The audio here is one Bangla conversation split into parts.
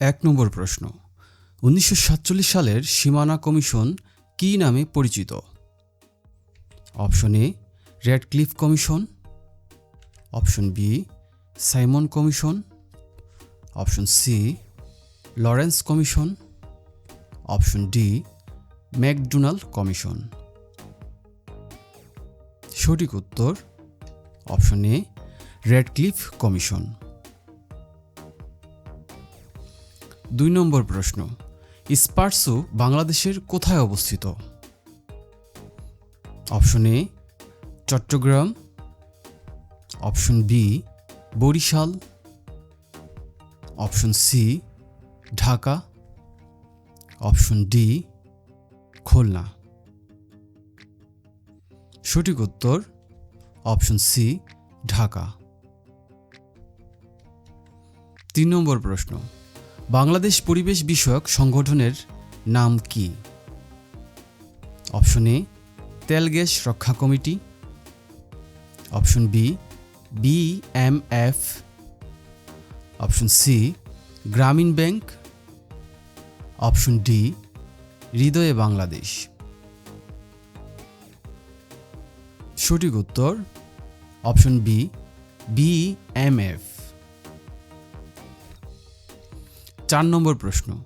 এক নম্বর প্রশ্ন। উনিশশো সাতচল্লিশ সালের সীমানা কমিশন কী নামে পরিচিত? Option A Radcliffe commission. Option B, Simon commission. Option C, Lawrence commission. Option D, McDonald commission. সঠিক উত্তর option A Radcliffe commission. দুই নম্বর প্রশ্ন, স্পার্সু বাংলাদেশের কোথায় অবস্থিত? Option A, Chattogram. Option B, Barishal. Option C, Dhaka. Option D, Khulna. সঠিক উত্তর, অপশন সি, ঢাকা। তিন নম্বর প্রশ্ন বাংলাদেশ পরিবেশ বিষয়ক সংগঠনের নাম কি? অপশন এ, তেল গ্যাস রক্ষা committee. Option B B M F. Option C, Grameen Bank. Option D, হৃদয়ে বাংলাদেশ। সঠিক উত্তর, অপশন বি বি চার নম্বর প্রশ্ন।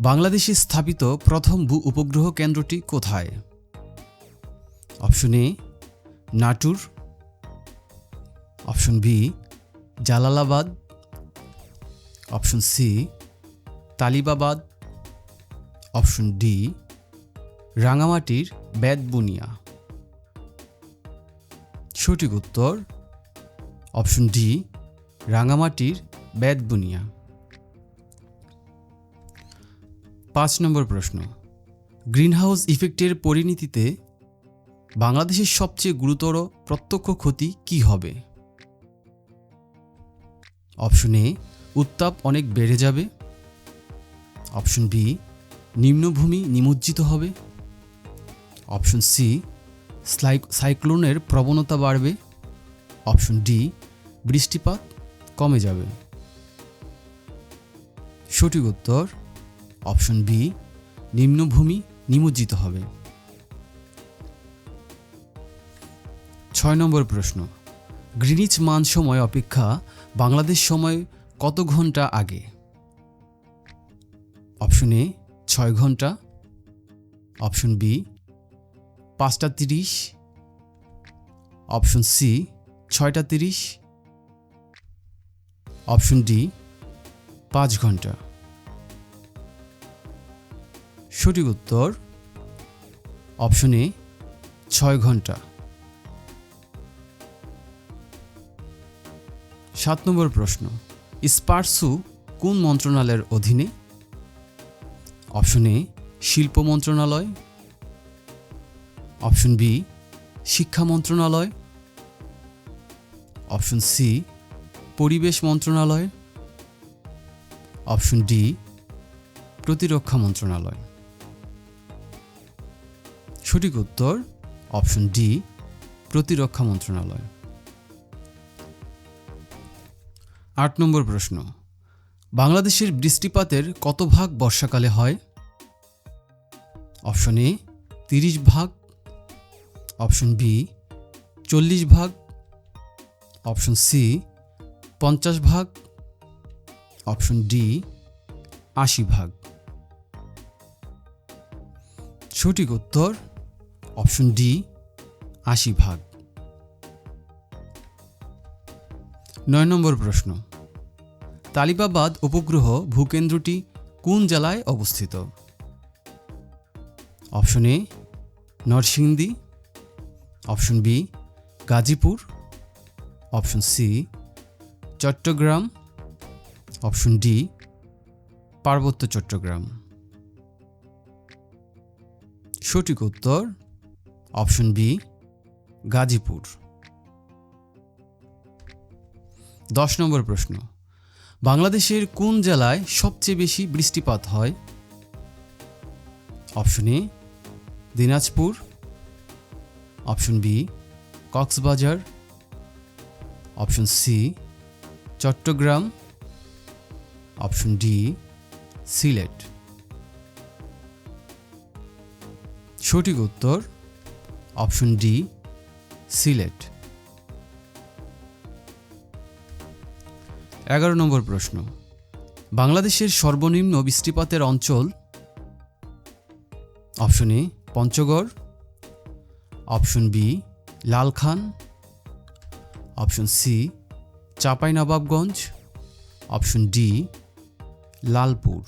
বাংলাদেশে স্থাপিত প্রথম ভূ উপগ্রহ কেন্দ্রটি কোথায়? Option A, নাটুর। Option B, Jalalabad. Option C, Talibabad. Option D, রাঙামাটির বেদবুনিয়া সঠিক উত্তর, অপশন ডি, রাঙামাটির বেদবুনিয়া পাঁচ নম্বর প্রশ্ন। গ্রিনহাউস ইফেক্টের পরিণতিতে বাংলাদেশের সবচেয়ে গুরুতর প্রত্যক্ষ ক্ষতি কি হবে? অপশন এ, উত্তাপ অনেক বেড়ে যাবে। অপশন বি, নিম্নভূমি নিমজ্জিত হবে। অপশন সি সাইক্লোনের প্রবণতা বাড়বে। অপশন ডি, বৃষ্টিপাত কমে যাবে। সঠিক উত্তর অপশন বি, নিম্নভূমি নিমজ্জিত হবে। ছয় নম্বর প্রশ্ন, গ্রিনিচ মান সময় অপেক্ষা বাংলাদেশ সময় কত ঘণ্টা আগে? অপশন এ, ছয় ঘণ্টা। অপশন বি, পাঁচটা তিরিশ। অপশন সি, ছয়টা তিরিশ। অপশন ডি, পাঁচ ঘণ্টা। সঠিক উত্তর অপশন এ, ছয় ঘণ্টা। সাত নম্বর প্রশ্ন, স্পার্সু কোন মন্ত্রণালয়ের অধীনে? অপশন এ, শিল্প মন্ত্রণালয়। অপশন বি, শিক্ষা মন্ত্রণালয়। অপশন সি, পরিবেশ মন্ত্রণালয়। অপশন ডি, প্রতিরক্ষা মন্ত্রণালয়। সঠিক উত্তর, অপশন ডি, প্রতিরক্ষা মন্ত্রণালয়। আট নম্বর প্রশ্ন, বাংলাদেশের বৃষ্টিপাতের কত ভাগ বর্ষাকালে হয়? অপশন এ, তিরিশ ভাগ। অপশন বি, চল্লিশ ভাগ। অপশন সি, পঞ্চাশ ভাগ। অপশন ডি, আশি ভাগ। সঠিক উত্তর অপশন ডি, আশি ভাগ। নয় নম্বর প্রশ্ন, তালিবাবাদ উপগ্রহ ভূকেন্দ্রটি কোন জেলায় অবস্থিত? Option A, Narsingdi. Option B, Gazipur. Option C, Chattogram. Option D, Parbatya Chattogram. সঠিক উত্তর অপশন বি, গাজীপুর। দশ নম্বর প্রশ্ন, বাংলাদেশের কোন জেলায় সবচেয়ে বেশি বৃষ্টিপাত হয়? Option A, Dinajpur. Option B, Cox's Bazar. Option C, Chattogram. Option D, Sylhet. সঠিক উত্তর অপশন ডি, সিলেট। এগারো নম্বর প্রশ্ন। বাংলাদেশের সর্বনিম্ন বৃষ্টিপাতের অঞ্চল? Option A, Panchagarh. Option B, Lalkhan. Option C, Chapainawabganj. Option D, Lalpur.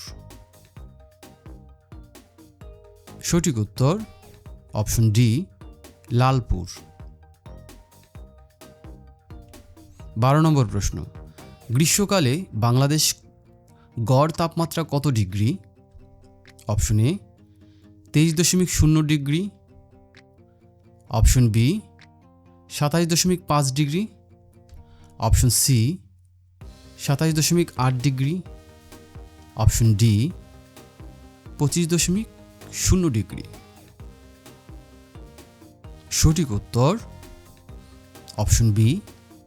সঠিক উত্তর, অপশন ডি লালপুর। বারো নম্বর প্রশ্ন। গ্রীষ্মকালে বাংলাদেশ গড় তাপমাত্রা কত ডিগ্রি? অপশন এ, তেইশ দশমিক শূন্য ডিগ্রি। অপশন বি সাতাশ দশমিক পাঁচ ডিগ্রি। অপশন সি সাতাশ দশমিক আট ডিগ্রি। অপশন ডি, পঁচিশ দশমিক শূন্য ডিগ্রি। সঠিক উত্তর অপশন বি,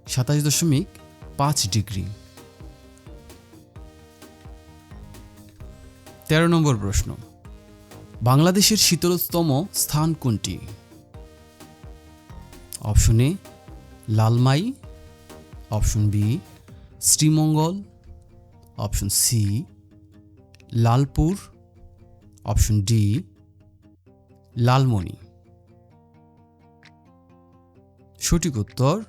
সাতাশ দশমিক পাঁচ ডিগ্রি। তেরো নম্বর প্রশ্ন, বাংলাদেশের শীতলতম স্থান কোনটি? Option A, Lalmai. Option B, Sreemangal. Option C, Lalpur. Option D Lalmoni সঠিক উত্তর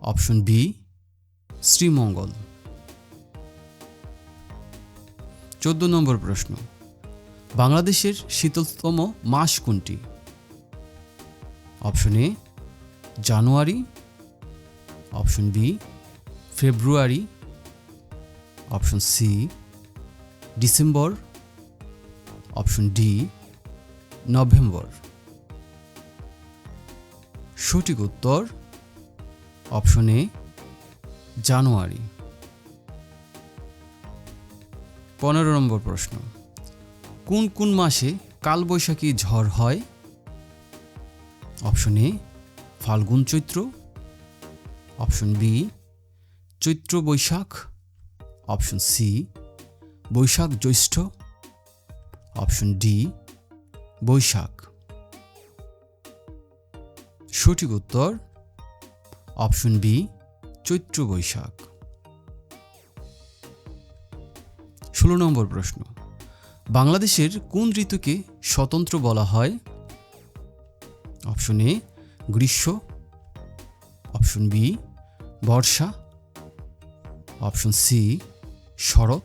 অপশন বি, শ্রীমঙ্গল। চোদ্দ নম্বর প্রশ্ন, বাংলাদেশের শীতলতম মাস কোনটি? Option A, January. Option B, February. Option C, December. Option D, November. সঠিক উত্তর অপশন এ, জানুয়ারি। পনেরো নম্বর প্রশ্ন। কোন কোন মাসে কালবৈশাখী ঝড় হয়? অপশন এ, ফাল্গুন চৈত্র। অপশন বি, চৈত্র বৈশাখ। অপশন সি, বৈশাখ জ্যৈষ্ঠ। অপশন ডি, বৈশাখ। সঠিক উত্তর অপশন বি, চৈত্র বৈশাখ। ষোলো নম্বর প্রশ্ন। বাংলাদেশের কোন ঋতুকে স্বতন্ত্র বলা হয়? অপশন এ, গ্রীষ্ম। অপশন বি, বর্ষা। অপশন সি, শরৎ।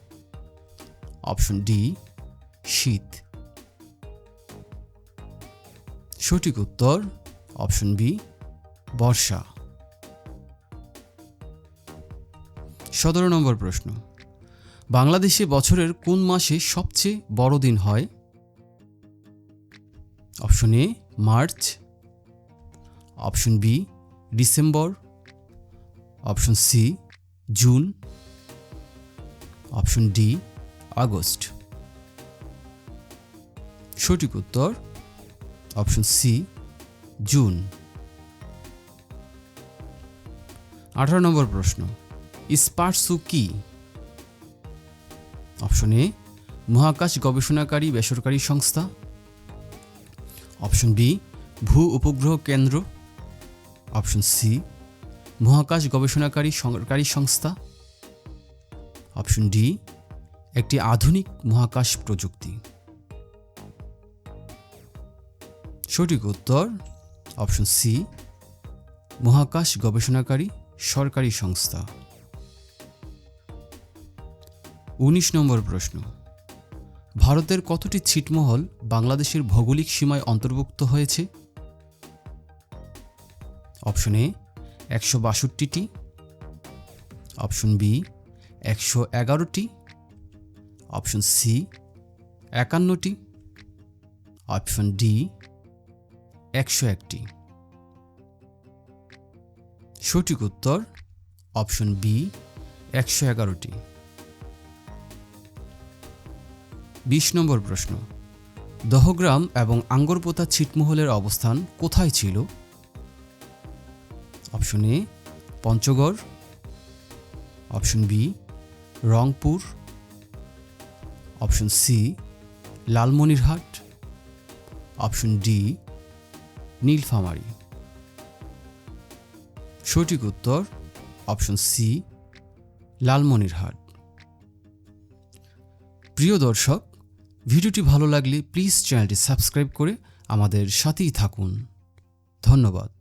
অপশন ডি, শীত। সঠিক উত্তর অপশন বি, বর্ষা। সতেরো নম্বর প্রশ্ন, বাংলাদেশে বছরের কোন মাসে সবচেয়ে বড় দিন হয়? Option A, March. Option B, December. Option C, June. Option D, August. সঠিক উত্তর, অপশন সি জুন। আঠারো নম্বর প্রশ্ন। স্পার্সু কি? অপশন এ, মহাকাশ গবেষণাকারী বেসরকারি সংস্থা। অপশন বি, ভূ উপগ্রহ কেন্দ্র। অপশন সি, মহাকাশ গবেষণাকারী সরকারি সংস্থা। অপশন ডি, একটি আধুনিক মহাকাশ প্রযুক্তি। সঠিক উত্তর অপশন সি, মহাকাশ গবেষণাকারী সরকারি সংস্থা। উনিশ নম্বর প্রশ্ন, ভারতের কতটি ছিটমহল বাংলাদেশের ভৌগোলিক সীমায় অন্তর্ভুক্ত হয়েছে? অপশন এ, একশো বাষট্টিটি। অপশন বি, একশো এগারোটি। অপশন সি, একান্নটি। অপশন ডি একশো একটি। সঠিক উত্তর অপশন বি, একশো এগারোটি। বিশ নম্বর প্রশ্ন। দহগ্রাম এবং আঙ্গরপোতা ছিটমহলের অবস্থান কোথায় ছিল? Option A, Panchagarh. Option B, Rangpur. Option C, Lalmonirhat. Option D Nilphamari. সঠিক উত্তর, অপশন সি লালমনিরহাট। প্রিয় দর্শক, ভিডিওটি ভালো লাগলে প্লিজ চ্যানেলটি সাবস্ক্রাইব করে আমাদের সাথেই থাকুন। ধন্যবাদ।